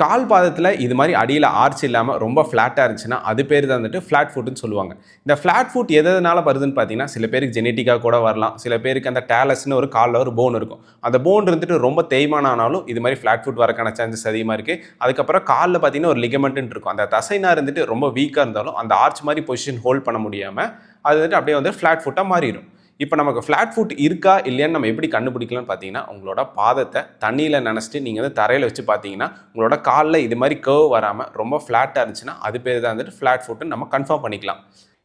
கால் பாதத்தில் இது மாதிரி அடியில் ஆர்ச் இல்லாமல் ரொம்ப ஃப்ளாட்டாக இருந்துச்சுன்னா அது பேர் தான் வந்துட்டு ஃப்ளாட் ஃபுட்டுன்னு சொல்லுவாங்க. இந்த ஃப்ளாட் ஃபுட் எதனால் வருதுன்னு பார்த்தீங்கன்னா சில பேருக்கு ஜெனட்டிக்காக கூட வரலாம். சில பேருக்கு அந்த டேலஸ்னு ஒரு காலில் ஒரு போன் இருக்கும். அந்த போன் இருந்துட்டு ரொம்ப தேய்மான ஆனாலும் இது மாதிரி ஃப்ளாட் ஃபுட் வரக்கான சான்சஸ் அதிகமாக இருக்குது அதுக்கப்புறம் காலில் பார்த்தீங்கன்னா ஒரு லிகமெண்ட்டுன்னு இருக்கும். அந்த தசைனா இருந்துட்டு ரொம்ப வீக்காக இருந்தாலும் அந்த ஆர்ச் மாதிரி பொசிஷன் ஹோல்ட் பண்ண முடியாமல் அது வந்துட்டு அப்படியே வந்து ஃப்ளாட் ஃபுட்டாக மாறிடும். இப்போ நமக்கு ஃப்ளாட் ஃபுட் இருக்கா இல்லையான்னு நம்ம எப்படி கண்டுபிடிக்கலாம்னு பார்த்தீங்கன்னா உங்களோட பாதத்தை தண்ணியில் நினச்சிட்டு நீங்கள் வந்து தரையில் வச்சு பார்த்தீங்கன்னா உங்களோட காலில் இது மாதிரி கர்வ் வராமல் ரொம்ப ஃப்ளாட்டாக இருந்துச்சுன்னா அது பேர் தான் வந்துட்டு ஃப்ளாட் ஃபுட்டுன்னு நம்ம கன்ஃபார்ம் பண்ணிக்கலாம்.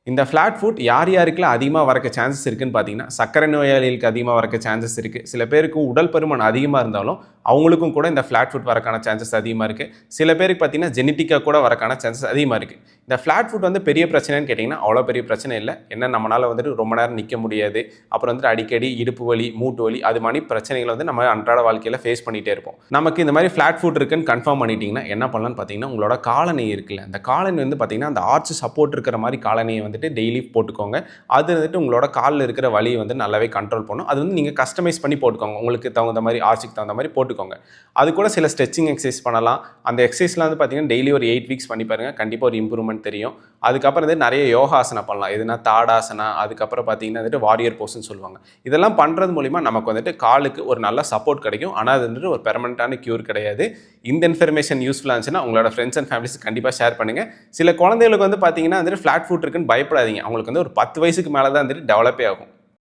இந்த ஃப்ளாட் ஃபுட் யார் யாருக்கெல்லாம் அதிகமாக வரக்க சான்சஸ் இருக்குன்னு பார்த்தீங்கன்னா சக்கரை நோயாளிகளுக்கு அதிகமாக வரக்க சான்சஸ் இருக்குது சில பேருக்கு உடல் பருமன் அதிகமாக இருந்தாலும் அவங்களுக்கும் கூட இந்த ஃப்ளாட் ஃபுட் வரக்கான சான்சஸ் அதிகமாக இருக்குது சில பேருக்கு பார்த்தீங்கன்னா ஜெனட்டிக்காக கூட வரக்கான சான்சஸ் அதிகமாக இருக்குது இந்த ஃப்ளாட் ஃபுட் வந்து பெரிய பிரச்சனைன்னு கேட்டிங்கன்னா அவ்வளோ பெரிய பிரச்சனை இல்லை. என்ன நம்மளால் வந்துட்டு ரொம்ப நேரம் நிற்க முடியாது. அப்புறம் வந்துட்டு அடிக்கடி இடுப்பு வலி மூட்டு வலி அது மாதிரி பிரச்சனைகளை வந்து நம்ம அன்றாட வாழ்க்கையில் ஃபேஸ் பண்ணிகிட்டே இருப்போம். நமக்கு இந்த மாதிரி ஃப்ளாட் ஃபுட் இருக்குன்னு கன்ஃபார்ம் பண்ணிட்டீங்கன்னா என்ன பண்ணலான்னு பார்த்தீங்கன்னா உங்களோட காலனி இருக்குல்ல அந்த காலனி வந்து பார்த்தீங்கன்னா அந்த ஆர்ச் சப்போர்ட் இருக்கிற மாதிரி காலனியை வந்துட்டு டெய்லி போட்டுக்கோங்க. அது வந்துட்டு உங்களோட காலில் இருக்கிற வலியை வந்து நல்லாவே கண்ட்ரோல் பண்ணும். அது வந்து நீங்கள் கஸ்டமைஸ் பண்ணி போட்டுக்கோங்க. உங்களுக்கு தகுந்த மாதிரி ஆர்ச்சிக்கு தகுந்த மாதிரி போட்டுக்கோங்க. அது கூட சில ஸ்ட்ரெச்சிங் எக்ஸசைஸ் பண்ணலாம். அந்த எக்ஸசைஸ்லாம் வந்து பார்த்தீங்கன்னா டெய்லி ஒரு எயிட் வீக்ஸ் பண்ணி பாருங்கள் கண்டிப்பாக ஒரு இம்ப்ரூவ்மெண்ட் தெரியும். அதுக்கப்புறம் வந்து நிறைய யோகாசனா பண்ணலாம். எதுனா தாடாசனா அதுக்கப்புறம் பார்த்தீங்கன்னா வந்துட்டு வாரியர் போஸ்ன்னு சொல்லுவாங்க. இதெல்லாம் பண்ணுறது மூலிமா நமக்கு வந்துட்டு காலுக்கு ஒரு நல்ல சப்போர்ட் கிடைக்கும். ஆனால் அது வந்துட்டு ஒரு பெர்மனண்ட்டான க்யூர் கிடையாது. இந்த இன்ஃபர்மேஷன் யூஸ்ஃபுல்லாக இருந்துச்சுன்னா உங்களோட ஃப்ரெண்ட்ஸ் அண்ட் ஃபேமிலிஸ் கண்டிப்பாக ஷேர் பண்ணுங்கள் சில குழந்தைகளுக்கு வந்து பார்த்தீங்கன்னா வந்துட்டு ஃப்ளாட் ஃபுட் இருக்குன்னு பயப்படாதீங்க. அவங்களுக்கு வந்து ஒரு பத்து வயசுக்கு மேலே தான் வந்துட்டு டெவலப்பே ஆகும்.